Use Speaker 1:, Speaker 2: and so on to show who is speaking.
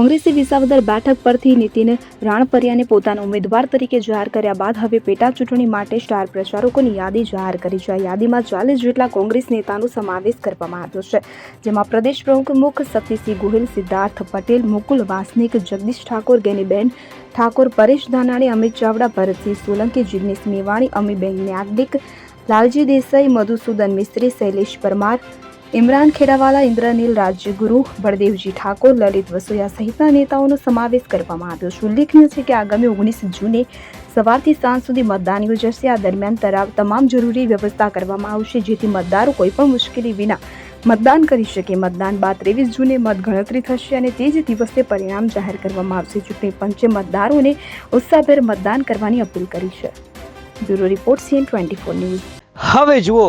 Speaker 1: કોંગ્રેસે વિસાવદર બેઠક પરથી નીતિન રાણપરિયાને પોતાના ઉમેદવાર તરીકે જાહેર કર્યા બાદ હવે પેટા ચૂંટણી માટે સ્ટાર પ્રચારકોની યાદી જાહેર કરી છે. આ યાદીમાં ચાલીસ જેટલા કોંગ્રેસ નેતાનો સમાવેશ કરવામાં આવ્યો છે, જેમાં પ્રદેશ પ્રમુખ મુખ શક્તિસિંહ ગોહિલ, સિદ્ધાર્થ પટેલ, મુકુલ વાસનિક, જગદીશ ઠાકોર, ગેનીબેન ઠાકોર, પરેશ ધાનાણી, અમિત ચાવડા, ભરતસિંહ સોલંકી, જિગ્નેશ મેવાણી, અમીબેન ન્યાગડિક લાલજી દેસાઈ, મધુસૂદન મિસ્ત્રી, શૈલેષ પરમાર ઇમરાન ખેડાવાલા ઇન્દ્રનીલ રાજ્યગુરુ બળદેવજી ઠાકોર, લલિત વસોયા સહિતના નેતાઓનો સમાવેશ કરવામાં આવ્યો છે. ઉલ્લેખનીય છે કે આગામી ઓગણીસ જૂને સવારથી સાંજ સુધી મતદાન યોજાશે. આ દરમિયાન તરાવ તમામ જરૂરી વ્યવસ્થા કરવામાં આવશે, જેથી મતદારો કોઈપણ મુશ્કેલી વિના મતદાન કરી શકે. મતદાન બાદ ત્રેવીસ જૂને મતગણતરી થશે અને તે જ દિવસે પરિણામ જાહેર કરવામાં આવશે. ચૂંટણી પંચે મતદારોને ઉત્સાહભેર મતદાન કરવાની અપીલ કરી છે. Bureau report CN twenty four news.
Speaker 2: હવે જુઓ